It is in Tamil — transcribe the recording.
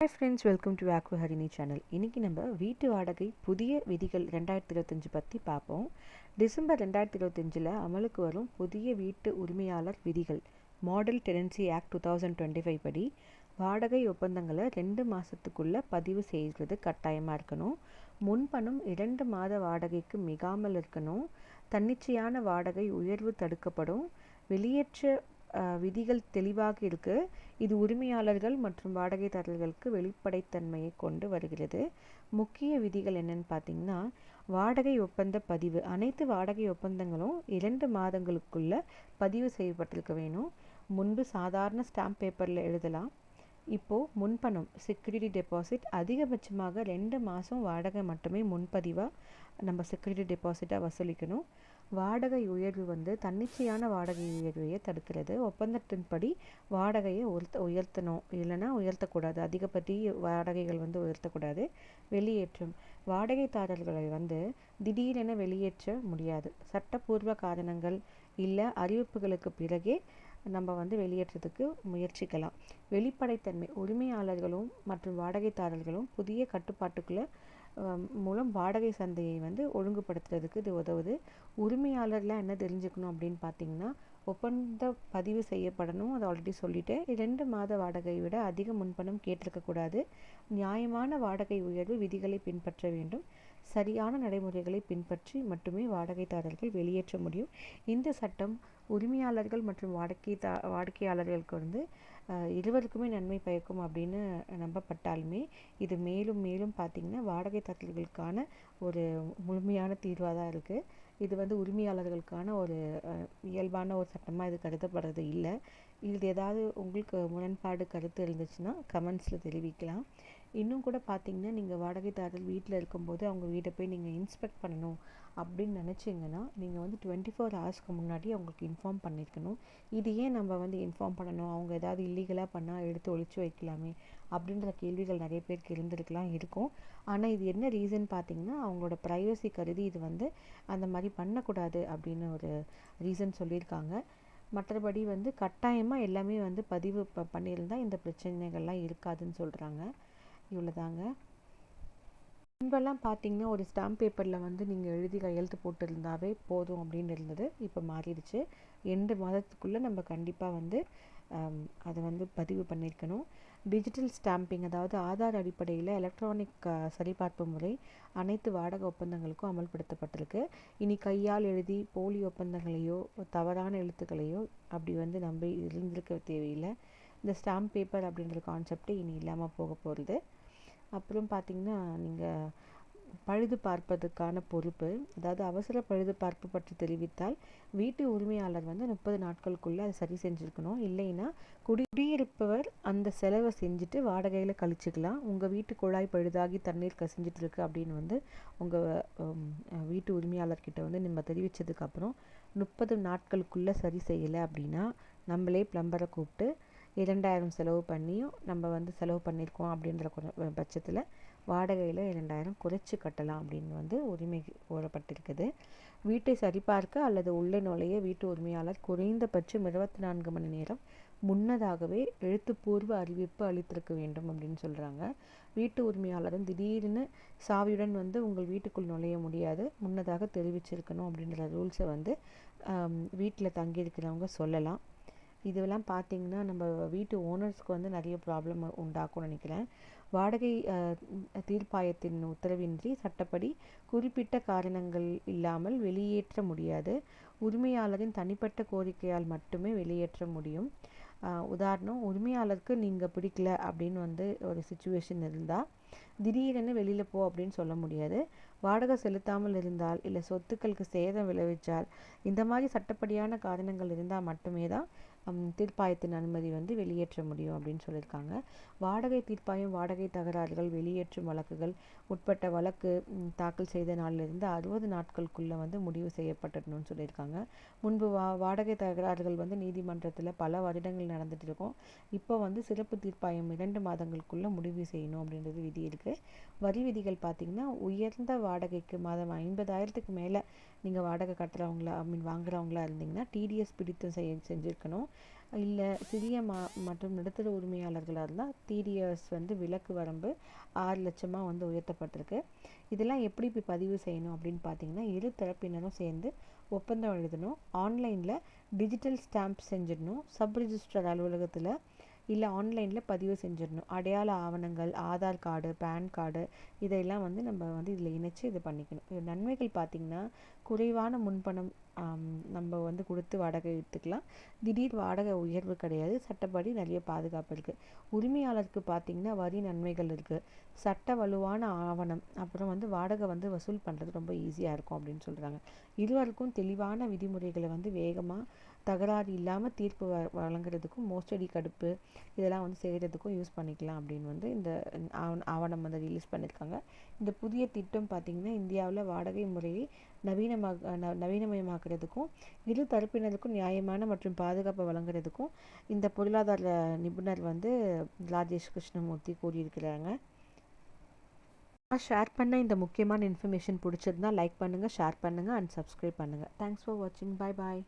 ஹாய் ஃப்ரெண்ட்ஸ் வெல்கம் டு ஆக்வஹரிணி சேனல் இன்றைக்கி நம்ம வீட்டு வாடகை புதிய விதிகள் ரெண்டாயிரத்தி இருபத்தஞ்சி பற்றி பார்ப்போம். டிசம்பர் ரெண்டாயிரத்தி இருபத்தஞ்சில் அமலுக்கு வரும் புதிய வீட்டு உரிமையாளர் விதிகள் model tenancy act two thousand twenty five படி வாடகை ஒப்பந்தங்களை ரெண்டு மாதத்துக்குள்ளே பதிவு செய்கிறது கட்டாயமாக இருக்கணும். முன்பணம் இரண்டு மாத வாடகைக்கு மிகாமல் இருக்கணும். தன்னிச்சையான வாடகை உயர்வு தடுக்கப்படும். வெளியேற்ற விதிகள் தெளிவாக இருக்குது இது உரிமையாளர்கள் மற்றும் வாடகைதாரர்களுக்கு வெளிப்படைத்தன்மையை கொண்டு வருகிறது. முக்கிய விதிகள் என்னன்னு பார்த்தீங்கன்னா வாடகை ஒப்பந்த பதிவு. அனைத்து வாடகை ஒப்பந்தங்களும் இரண்டு மாதங்களுக்குள்ள பதிவு செய்யப்பட்டிருக்க வேணும். முன்பு சாதாரண ஸ்டாம்ப் பேப்பரில் எழுதலாம். இப்போது முன்பணம் செக்யூரிட்டி டெபாசிட் அதிகபட்சமாக ரெண்டு மாதம் வாடகை மட்டுமே முன்பதிவாக நம்ம செக்யூரிட்டி டெபாசிட்டாக வசூலிக்கணும். வாடகை உயர்வு வந்து தன்னிச்சையான வாடகை உயர்வையை தடுக்கிறது. ஒப்பந்தத்தின்படி வாடகையை உயர்த்த உயர்த்தணும். இல்லைன்னா உயர்த்தக்கூடாது. அதிகப்படி வாடகைகள் வந்து உயர்த்தக்கூடாது. வெளியேற்றம். வாடகைதாரர்களை வந்து திடீரென வெளியேற்ற முடியாது. சட்டப்பூர்வ காரணங்கள் இல்லை அறிவிப்புகளுக்கு பிறகே நம்ம வந்து வெளியேற்றத்துக்கு முயற்சிக்கலாம். வெளிப்படைத்தன்மை. உரிமையாளர்களும் மற்றும் வாடகைதாரர்களும் புதிய கட்டுப்பாட்டுக்குள்ளே மூலம் வாடகை சந்தையை வந்து ஒழுங்குபடுத்துறதுக்கு இது உதவுது. உரிமையாளர்லாம் என்ன தெரிஞ்சுக்கணும் அப்படின்னு பார்த்தீங்கன்னா ஒப்பந்த பதிவு செய்யப்படணும் அதை ஆல்ரெடி சொல்லிட்டேன் இரண்டு மாத வாடகையை விட அதிக முன்பணம் கேட்டிருக்கக்கூடாது நியாயமான வாடகை உயர்வு விதிகளை பின்பற்ற வேண்டும். சரியான நடைமுறைகளை பின்பற்றி மட்டுமே வாடகைதாரர்கள் வெளியேற்ற முடியும். இந்த சட்டம் உரிமையாளர்கள் மற்றும் வாடகை வாடிக்கையாளர்களுக்கு வந்து இருவருக்குமே நன்மை பயக்கும் அப்படின்னு நம்பப்பட்டாலுமே இது மேலும் மேலும் பார்த்திங்கன்னா வாடகைதாரர்களுக்கான ஒரு முழுமையான தீர்வாக தான் இருக்குது இது வந்து உரிமையாளர்களுக்கான ஒரு அஹ், இயல்பான ஒரு சட்டமாக இது கருதப்படுறது இல்லை. இது ஏதாவது உங்களுக்கு முரண்பாடு கருத்து இருந்துச்சுன்னா கமெண்ட்ஸில் தெரிவிக்கலாம். இன்னும் கூட பார்த்தீங்கன்னா நீங்கள் வாடகைதாரர் வீட்டில் இருக்கும்போது அவங்க வீட்டை போய் நீங்கள் இன்ஸ்பெக்ட் பண்ணணும் அப்படின்னு நினச்சிங்கன்னா நீங்கள் வந்து டுவெண்ட்டி ஃபோர் ஹவர்ஸ்க்கு முன்னாடி அவங்களுக்கு இன்ஃபார்ம் பண்ணியிருக்கணும் இது ஏன் நம்ம வந்து இன்ஃபார்ம் பண்ணணும்? அவங்க ஏதாவது இல்லீகலாக பண்ணால் எடுத்து ஒழிச்சு வைக்கலாமே? அப்படின்ற கேள்விகள் நிறைய பேருக்கு இருந்திருக்கலாம் இருக்கும். ஆனால் இது என்ன ரீசன் பார்த்தீங்கன்னா அவங்களோட ப்ரைவசி கருதி இது வந்து அந்த மாதிரி பண்ணக்கூடாது அப்படின்னு ஒரு ரீசன் சொல்லியிருக்காங்க. மற்றபடி வந்து கட்டாயமாக எல்லாமே வந்து பதிவு ப பண்ணியிருந்தால் இந்த பிரச்சனைகள்லாம் இருக்காதுன்னு சொல்கிறாங்க இவ்வளோதாங்க முன்பெல்லாம் பார்த்தீங்கன்னா ஒரு ஸ்டாம்ப் பேப்பரில் வந்து நீங்கள் எழுதி கையெழுத்து போட்டிருந்தாவே போதும் அப்படின்னு இருந்தது. இப்போ மாறிடுச்சு. ரெண்டு மாதத்துக்குள்ளே நம்ம கண்டிப்பாக வந்து அதை வந்து பதிவு பண்ணியிருக்கணும். டிஜிட்டல் ஸ்டாம்பிங் அதாவது ஆதார் அடிப்படையில் எலக்ட்ரானிக் சரிபார்ப்பு முறை அனைத்து வாடகை ஒப்பந்தங்களுக்கும் அமல்படுத்தப்பட்டிருக்கு. இனி கையால் எழுதி போலி ஒப்பந்தங்களையோ தவறான எழுத்துக்களையோ அப்படி வந்து நம்பி இருந்திருக்க தேவையில்லை. இந்த ஸ்டாம்ப் பேப்பர் அப்படின்ற கான்செப்டே இனி இல்லாமல் போக போகிறது அப்புறம் பார்த்தீங்கன்னா நீங்கள் பழுது பார்ப்பதற்கான பொறுப்பு அதாவது அவசர பழுது பார்ப்பு பற்றி தெரிவித்தால் வீட்டு உரிமையாளர் வந்து முப்பது நாட்களுக்குள்ளே அதை சரி செஞ்சுருக்கணும். இல்லைன்னா குடி குடியிருப்பவர் அந்த செலவை செஞ்சுட்டு வாடகையில் கழிச்சுக்கலாம். உங்கள் வீட்டு குழாய் பழுதாகி தண்ணீர் கசிஞ்சிட்டு இருக்கு அப்படின்னு வந்து உங்கள் வீட்டு உரிமையாளர்கிட்ட வந்து நம்ம தெரிவித்ததுக்கப்புறம் முப்பது நாட்களுக்குள்ளே சரி செய்யலை அப்படின்னா நம்மளே ப்ளம்பரை கூப்பிட்டு இரண்டாயிரம் செலவு பண்ணியும் நம்ம வந்து செலவு பண்ணியிருக்கோம் அப்படின்ற பட்சத்தில் வாடகையில் இரண்டாயிரம் குறைச்சி கட்டலாம் அப்படின்னு வந்து உரிமை கோரப்பட்டிருக்குது. வீட்டை சரிபார்க்க அல்லது உள்ளே நுழைய வீட்டு உரிமையாளர் குறைந்தபட்சம் இருபத்தி நான்கு மணி நேரம் முன்னதாகவே எழுத்துப்பூர்வ அறிவிப்பு அளித்திருக்க வேண்டும் அப்படின்னு சொல்கிறாங்க வீட்டு உரிமையாளரும் திடீர்னு சாவியுடன் வந்து உங்கள் வீட்டுக்குள் நுழைய முடியாது முன்னதாக தெரிவிச்சிருக்கணும் அப்படின்ற ரூல்ஸை வந்து வீட்டில் தங்கியிருக்கிறவங்க சொல்லலாம். இதெல்லாம் பார்த்திங்கன்னா நம்ம வீட்டு ஓனர்ஸ்க்கு வந்து நிறைய ப்ராப்ளம் உண்டாக்கும்னு நினைக்கிறேன். வாடகை தீர்ப்பாயத்தின் உத்தரவின்றி சட்டப்படி குறிப்பிட்ட காரணங்கள் இல்லாமல் வெளியேற்ற முடியாது. உரிமையாளரின் தனிப்பட்ட கோரிக்கையால் மட்டுமே வெளியேற்ற முடியும். உதாரணம் உரிமையாளருக்கு நீங்கள் பிடிக்கல அப்படின்னு வந்து ஒரு சுச்சுவேஷன் இருந்தால் திடீரென வெளியில் போ அப்படின்னு சொல்ல முடியாது. வாடகை செலுத்தாமல் இருந்தால் இல்லை சொத்துக்களுக்கு சேதம் விளைவிச்சால் இந்த மாதிரி சட்டப்படியான காரணங்கள் இருந்தால் மட்டுமே தான் தீர்ப்பாயத்தின் அனுமதி வந்து வெளியேற்ற முடியும் அப்படின்னு சொல்லியிருக்காங்க. வாடகை தீர்ப்பாயம் வாடகை தகராறுகள் வெளியேற்றும் வழக்குகள் உட்பட்ட வழக்கு தாக்கல் செய்த நாளிலிருந்து அறுபது நாட்களுக்குள்ளே வந்து முடிவு செய்யப்பட்டுடணும்னு சொல்லியிருக்காங்க. முன்பு வா வாடகை தகராறுகள் வந்து நீதிமன்றத்தில் பல வருடங்கள் நடந்துட்டு இருக்கும். இப்போ வந்து சிறப்பு தீர்ப்பாயம் இரண்டு மாதங்களுக்குள்ளே முடிவு செய்யணும் அப்படின்றது விதி இருக்குது வரி விதிகள் பார்த்தீங்கன்னா உயர்ந்த வாடகைக்கு மாதம் ஐம்பதாயிரத்துக்கு மேலே நீங்கள் வாடகை கட்டுறவங்களா ஐ மீன் வாங்குறவங்களா இருந்தீங்கன்னா டிடிஎஸ் பிடித்தம் செய் செஞ்சுருக்கணும். இல்லை சிறிய மா மற்றும் நடுத்தர உரிமையாளர்களாக இருந்தால் த்ரீ இயர்ஸ் வந்து விலக்கு வரம்பு ஆறு லட்சமாக வந்து உயர்த்தப்பட்டிருக்கு. இதெல்லாம் எப்படி இப்போ பதிவு செய்யணும் அப்படின்னு பார்த்தீங்கன்னா இரு தரப்பினரும் சேர்ந்து ஒப்பந்தம் எழுதணும். ஆன்லைனில் டிஜிட்டல் ஸ்டாம்ப் செஞ்சிடணும். சப் ரிஜிஸ்டர் அலுவலகத்தில் இல்லை ஆன்லைனில் பதிவு செஞ்சிடணும். அடையாள ஆவணங்கள் ஆதார் கார்டு பேன் கார்டு இதையெல்லாம் வந்து நம்ம வந்து இதில் இணைச்சி இது பண்ணிக்கணும். இது நன்மைகள் பார்த்திங்கன்னா குறைவான முன்பணம் நம்ம வந்து கொடுத்து வாடகை எடுத்துக்கலாம். திடீர் வாடகை உயர்வு கிடையாது. சட்டப்படி நிறைய பாதுகாப்பு இருக்குது உரிமையாளருக்கு பார்த்திங்கன்னா வரி நன்மைகள் இருக்குது சட்ட வலுவான ஆவணம் அப்புறம் வந்து வாடகை வந்து வசூல் பண்ணுறது ரொம்ப ஈஸியாக இருக்கும் அப்படின்னு சொல்கிறாங்க இருவருக்கும் தெளிவான விதிமுறைகளை வந்து வேகமாக தகராறு இல்லாமல் தீர்ப்பு வ வழங்குறதுக்கும் மோஸ்டடி கடுப்பு இதெல்லாம் வந்து செய்கிறதுக்கும் யூஸ் பண்ணிக்கலாம் அப்படின்னு வந்து இந்த ஆவணம் வந்து ரிலீஸ் பண்ணியிருக்காங்க இந்த புதிய திட்டம் பார்த்திங்கன்னா இந்தியாவில் வாடகை முறையை நவீனமாக நவீனமயமாக்குறதுக்கும் இரு தரப்பினருக்கும் நியாயமான மற்றும் பாதுகாப்பை வழங்குறதுக்கும் இந்த பொருளாதார நிபுணர் வந்து ராஜேஷ் கிருஷ்ணமூர்த்தி கூறியிருக்கிறாங்க. நான் ஷேர் பண்ண இந்த முக்கியமான இன்ஃபர்மேஷன் பிடிச்சிருந்தா லைக் பண்ணுங்கள் ஷேர் பண்ணுங்கள் அண்ட் சப்ஸ்கிரைப் பண்ணுங்கள் தேங்க்ஸ் ஃபார் வாட்சிங் பாய் பாய்